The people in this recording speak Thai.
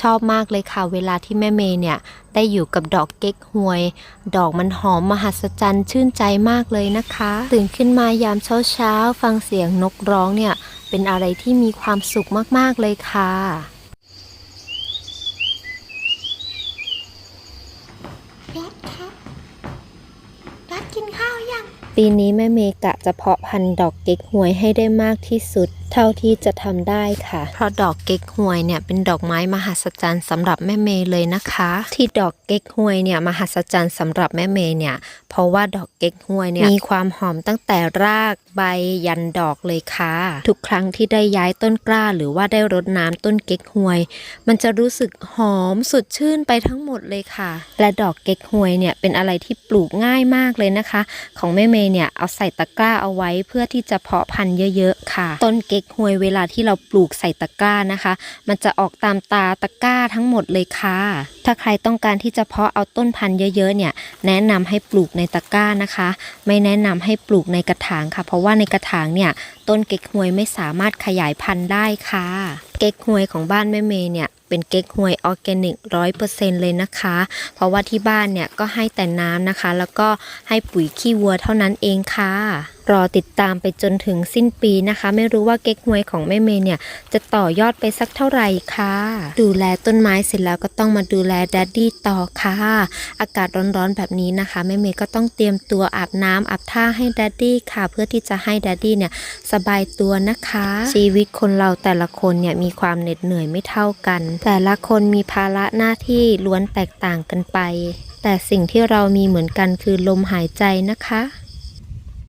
ชอบมากเลยค่ะเวลาที่แม่เมย์เนี่ยได้อยู่กับดอกเก๊กฮวย ดอกมันหอมมหัศจรรย์ชื่นใจมากเลยนะคะ ตื่นขึ้นมายามเช้าเช้าๆฟังเสียงนกร้องเนี่ยเป็นอะไรที่มีความสุขมากๆเลยค่ะยอดครับยอดกินข้าวยัง ปีนี้แม่เมย์กะจะเพาะพันธุ์ดอกเก๊กฮวยให้ได้มากที่สุดเท่าที่จะทำได้ค่ะ เพราะดอกเก๊กฮวยเนี่ยเป็นดอกไม้มหัศจรรย์สำหรับแม่เมย์เลยนะคะ ที่ดอกเก๊กฮวยเนี่ยมหัศจรรย์สำหรับแม่เมย์เนี่ยเพราะว่าดอกเก๊กฮวยเนี่ยมีความหอมตั้งแต่รากใบยันดอกเลยค่ะ ทุกครั้งที่ได้ย้ายต้นกล้า หรือว่าได้รดน้ำต้นเก๊กฮวย มันจะรู้สึกหอมสดชื่นไปทั้งหมดเลยค่ะ และดอกเก๊กฮวยเนี่ยเป็นอะไรที่ปลูกง่ายมากเลยนะคะ ของแม่เมย์เนี่ยเอาใส่ตะกร้าเอาไว้เพื่อที่จะเพาะพันธุ์เยอะ ๆ ค่ะ ต้นเก๊กฮวยเวลาที่เราปลูกใส่ตะกร้านะคะ มันจะออกตามตาตะกร้าทั้งหมดเลยค่ะ ถ้าใครต้องการที่จะเพาะเอาต้นพันธุ์เยอะๆเนี่ยแนะนำให้ปลูกในตะกร้านะคะ ไม่แนะนำให้ปลูกในกระถางค่ะ เพราะว่าในกระถางเนี่ยต้นเก๊กฮวยไม่สามารถขยายพันธุ์ได้ค่ะ เก๊กฮวยของบ้านแม่เมย์เนี่ยเป็นเก๊กฮวยออร์แกนิกร้อยเปอร์เซ็นเลยนะคะ เพราะว่าที่บ้านเนี่ยก็ให้แต่น้ำนะคะ แล้วก็ให้ปุ๋ยขี้วัวเท่านั้นเองค่ะ รอติดตามไปจนถึงสิ้นปีนะคะ ไม่รู้ว่าเก๊กฮวยของแม่เมย์เนี่ย จะต่อยอดไปสักเท่าไหร่ค่ะ ดูแลต้นไม้เสร็จแล้วก็ต้องมาดูแลแดดดี้ต่อค่ะ อากาศร้อนๆแบบนี้นะคะแม่เมย์ก็ต้องเตรียมตัวอาบน้ำอาบท่าให้แดดดี้ค่ะ เพื่อที่จะให้แดดดี้เนี่ยสบายตัวนะคะ ชีวิตคนเราแต่ละคนเนี่ยมีความเหน็ดเหนื่อยไม่เท่ากัน แต่ละคนมีภาระหน้าที่ล้วนแตกต่างกันไป แต่สิ่งที่เรามีเหมือนกันคือลมหายใจนะคะ